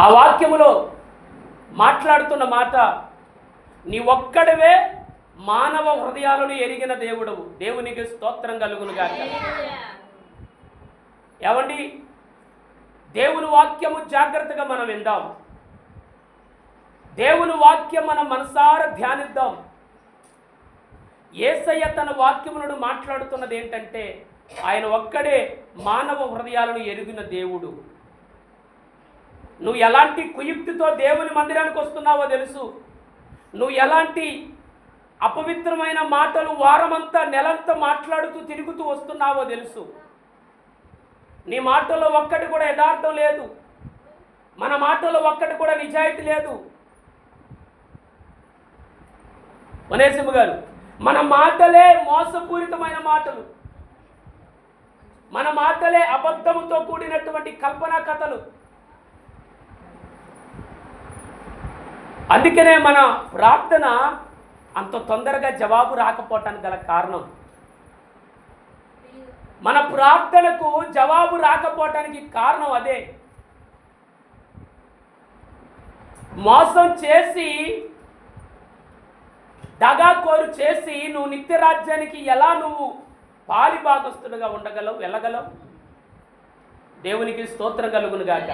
ఆ వాక్యములో మాట్లాడుతున్న మాట నీ ఒక్కడవే మానవ హృదయాలను ఎరిగిన దేవుడవు. దేవునికి స్తోత్రం కలుగును గాక. ఏమండి? దేవుని వాక్యము జాగ్రత్తగా మనం విందాం. దేవుని వాక్యం మనం మనసారా ధ్యానిద్దాం. ఏసయ్య తన వాక్యములను మాట్లాడుతున్నది ఏంటంటే ఆయన ఒక్కడే మానవ హృదయాలను ఎరిగిన దేవుడు. నువ్వు ఎలాంటి కుయుక్తితో దేవుని మందిరానికి వస్తున్నావో తెలుసు. నువ్వు ఎలాంటి అపవిత్రమైన మాటలు వారమంతా నెలంతా మాట్లాడుతూ తిరుగుతూ వస్తున్నావో తెలుసు. నీ మాటల్లో ఒక్కటి కూడా యథార్థం లేదు. మన మాటల్లో ఒక్కటి కూడా నిజాయితీ లేదు. వనేసింహ గారు మన మాటలే మోసపూరితమైన మాటలు. మన మాటలే అబద్ధముతో కూడినటువంటి కల్పనా కథలు. అందుకనే మన ప్రార్థన అంత తొందరగా జవాబు రాకపోవటానికి గల కారణం. మన ప్రార్థనకు జవాబు రాకపోవటానికి కారణం అదే. మోసం చేసి దగాకోరు చేసి నువ్వు నిత్య రాజ్యానికి ఎలా నువ్వు పాలిభాగస్తుడుగా ఉండగలవు వెళ్ళగలవు? దేవునికి స్తోత్రం కలుగునుగాక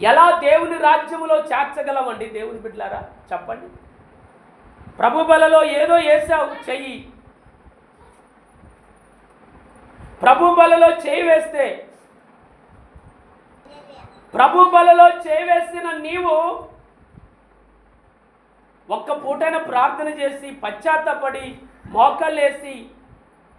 ఎలా దేవుని రాజ్యములో చేర్చగలమండి దేవుని బిడ్డలారా? చెప్పండి. ప్రభు బలలో ఏదో వేసావు చెయ్యి. ప్రభు బలలో చేయి వేస్తే. ప్రభు బలలో చేయి వేసిన నీవు ఒక్క పూటైన ప్రార్థన చేసి పశ్చాత్తపడి మోకలేసి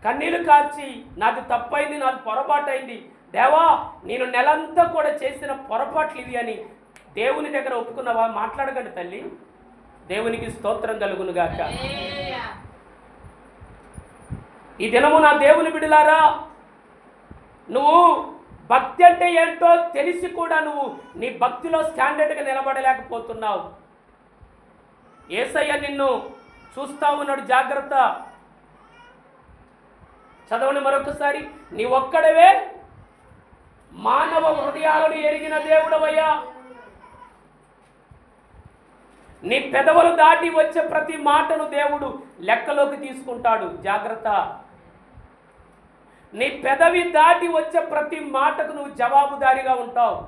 కన్నీళ్ళు కార్చి నాకు తప్పైంది నాకు పొరపాటైంది దేవా నేను నెలంతా కూడా చేసిన పొరపాట్లు ఇవి అని దేవుని దగ్గర ఒప్పుకున్నావా? మాట్లాడకండి తల్లి. దేవునికి స్తోత్రం కలుగును గాక. ఈ దినము నా దేవుని బిడలారా నువ్వు భక్తి అంటే ఏంటో తెలిసి కూడా నువ్వు నీ భక్తిలో స్టాండర్డ్గా నిలబడలేకపోతున్నావు. ఏసయ్య నిన్ను చూస్తా ఉన్నాడు జాగ్రత్త. చదవని మరొకసారి. నీ ఒక్కడవే మానవ హృదయాలను ఎరిగిన దేవుడవయ్యా. నీ పెదవులు దాటి వచ్చే ప్రతి మాటను దేవుడు లెక్కలోకి తీసుకుంటాడు. జాగ్రత్త. నీ పెదవి దాటి వచ్చే ప్రతి మాటకు నువ్వు జవాబుదారీగా ఉంటావు.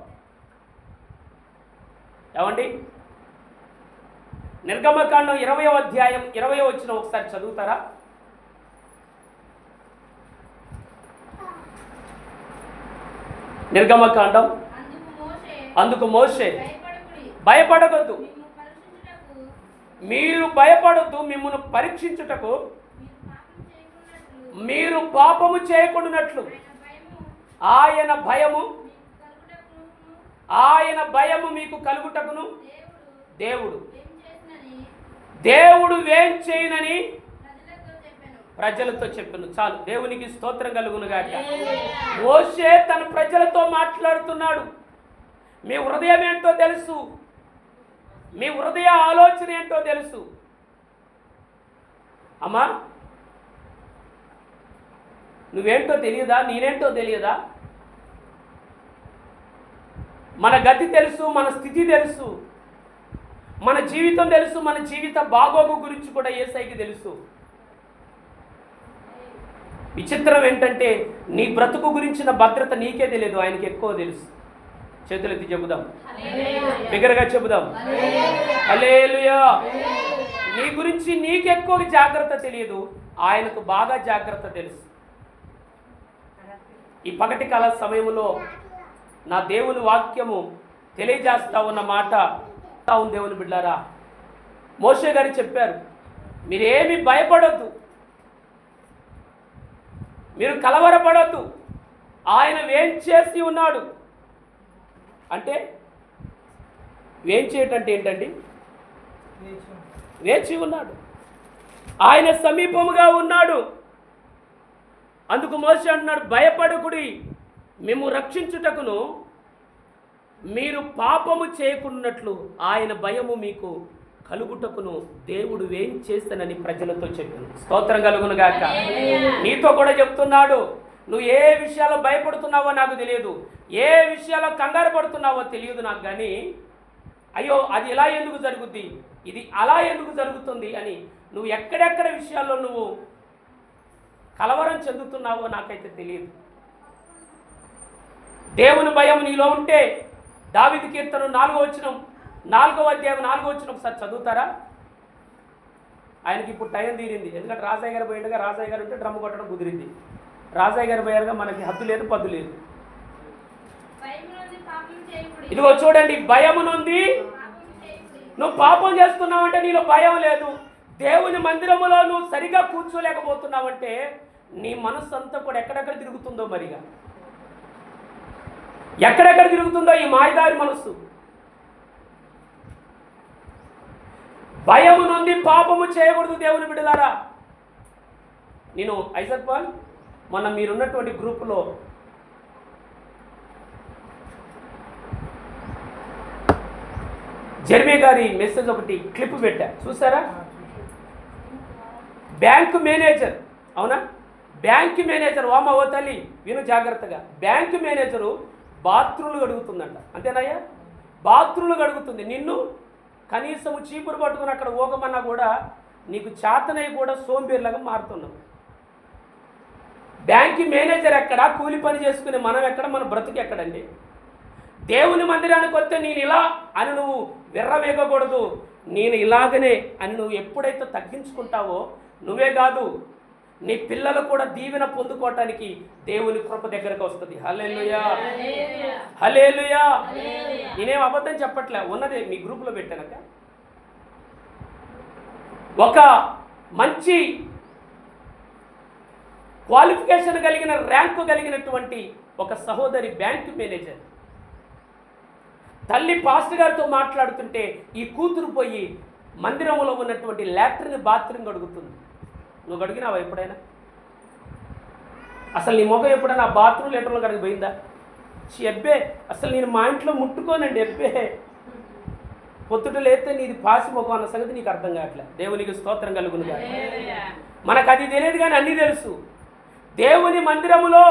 ఏమండి? నిర్గమకాండం ఇరవయో అధ్యాయం ఇరవయో వచ్చిన ఒకసారి చదువుతారా? నిర్గమకాండం. అందుకు మోసే అందుకు భయపడవద్దు మీరు భయపడద్దు మిమ్మల్ని పరీక్షించుటకు. మీరు పాపము చేయకుండానట్లు. ఆయన భయము ఆయన భయము మీకు కలుగుటకును. దేవుడు. దేవుడు వేం చేయనని ప్రజలతో చెప్పాను చాలు. దేవునికి స్తోత్రం కలుగును గాక. మోషే తన ప్రజలతో మాట్లాడుతున్నాడు. మీ హృదయం ఏంటో తెలుసు. మీ హృదయ ఆలోచన ఏంటో తెలుసు. అమ్మా నువ్వేంటో తెలియదా? నేనేంటో తెలియదా? మన గతి తెలుసు మన స్థితి తెలుసు. మన జీవితం తెలుసు మన జీవిత బాగోగు గురించి కూడా ఏసైకి తెలుసు. విచిత్రం ఏంటంటే నీ బ్రతుకు గురించిన భద్రత నీకే తెలియదు ఆయనకి ఎక్కువ తెలుసు. చేతులెత్తి చెబుదాం. బిగ్గరగా చెబుదాం. హల్లెలూయా. నీ గురించి నీకెక్కువ జాగ్రత్త తెలియదు ఆయనకు బాగా జాగ్రత్త తెలుసు. ఈ పగటి కాల సమయంలో నా దేవుని వాక్యము తెలియజేస్తా ఉన్న మాట దేవుని బిడ్డారా మోషే గారు చెప్పారు మీరేమి భయపడొద్దు. మీరు కలవరపడొద్దు. ఆయన వేం చేసి ఉన్నాడు? అంటే వేం చేయటంటే ఏంటండి? వేచి ఉన్నాడు. ఆయన సమీపముగా ఉన్నాడు. అందుకు మోస అంటున్నాడు భయపడకుడి మేము రక్షించుటకును మీరు పాపము చేయకున్నట్లు ఆయన భయము మీకు కలుగుటకును దేవుడు ఏం చేస్తానని ప్రజలతో చెప్పింది స్తోత్రం కలుగును గాక. నీతో కూడా చెప్తున్నాడు నువ్వు ఏ విషయాల్లో భయపడుతున్నావో నాకు తెలియదు. ఏ విషయాల్లో కంగారు పడుతున్నావో తెలియదు నాకు కానీ అయ్యో అది ఇలా ఎందుకు జరుగుద్ది? ఇది అలా ఎందుకు జరుగుతుంది అని నువ్వు ఎక్కడెక్కడ విషయాల్లో నువ్వు కలవరం చెందుతున్నావో నాకైతే తెలియదు. దేవుని భయం నీలో ఉంటే దావిది కీర్తన నాలుగో వచ్చిన నాలుగో అధ్యాయం నాలుగో వచ్చిన ఒకసారి చదువుతారా? ఆయనకి ఇప్పుడు టైం తీరింది. ఎందుకంటే రాజయ్య గారు పోయిండగా రాజయ్య గారు ఉంటే డ్రమ్ము కొట్టడం కుదిరింది. రాజయ్య గారు పోయారుగా మనకి హద్దు లేదు పద్దు లేదు. ఇదిగో చూడండి నుండి పాపం చేయకుడి. నువ్వు పాపం చేస్తున్నావంటే నీలో భయం లేదు. దేవుని మందిరములో నువ్వు సరిగా కూర్చోలేకపోతున్నావంటే నీ మనస్సు అంతా కూడా ఎక్కడెక్కడ తిరుగుతుందో మరిగా. ఎక్కడెక్కడ తిరుగుతుందో ఈ మాయదారి మనస్సు. భయము నుండి పాపము చేయకూడదు దేవుని బిడ్డలారా. నేను ఐజర్ పాల్ మొన్న మీరున్నటువంటి గ్రూపులో జర్మే గారి మెసేజ్ ఒకటి క్లిప్ పెట్టా. చూసారా బ్యాంకు మేనేజర్ అవునా? బ్యాంక్ మేనేజర్ వామ ఓ తల్లి విను జాగ్రత్తగా. బ్యాంకు మేనేజరు బాత్రూమ్లు గడుగుతుందంట అంతేనాయ్యా? బాత్రూమ్లు గడుగుతుంది నిన్ను కనీసం చీపురు పట్టుకుని అక్కడ ఊగమన్నా కూడా నీకు చేతనై కూడా సోంబేర్లాగా మారుతున్నావు. బ్యాంకు మేనేజర్ ఎక్కడ? కూలి పని చేసుకునే మనం ఎక్కడ? మన బ్రతుకు ఎక్కడండి? దేవుని మందిరానికి వస్తే నేను ఇలా అని నువ్వు విర్రవేగకూడదు. నేను ఇలాగనే అని నువ్వు ఎప్పుడైతే తగ్గించుకుంటావో నువ్వే కాదు నీ పిల్లలు కూడా దీవెన పొందుకోవటానికి దేవుని కృప దగ్గరకు వస్తుంది. హలేలుయా హలేలుయా నేనేం అబద్ధం చెప్పట్లే ఉన్నదే మీ గ్రూప్లో పెట్టానక ఒక మంచి క్వాలిఫికేషన్ కలిగిన ర్యాంకు కలిగినటువంటి ఒక సహోదరి బ్యాంకు మేనేజర్. తల్లి పాస్టర్ గారితో మాట్లాడుతుంటే ఈ కూతురు పోయి మందిరంలో ఉన్నటువంటి లాట్రిన్ బాత్రూమ్ అడుగుతుంది నువ్వు అడిగినావా ఎప్పుడైనా? అసలు నీ మొగ ఎప్పుడైనా బాత్రూమ్ లెటర్లు కడిగి పోయిందా? ఎబ్బే అసలు నేను మా ఇంట్లో ముట్టుకోనండి ఎబ్బే పొత్తుట లేస్తే నీది పాసి ముఖం అన్న సంగతి నీకు అర్థం కావట్లే. దేవునికి స్తోత్రం కలుగును మనకు అది తెలియదు కానీ అన్నీ తెలుసు. దేవుని మందిరములో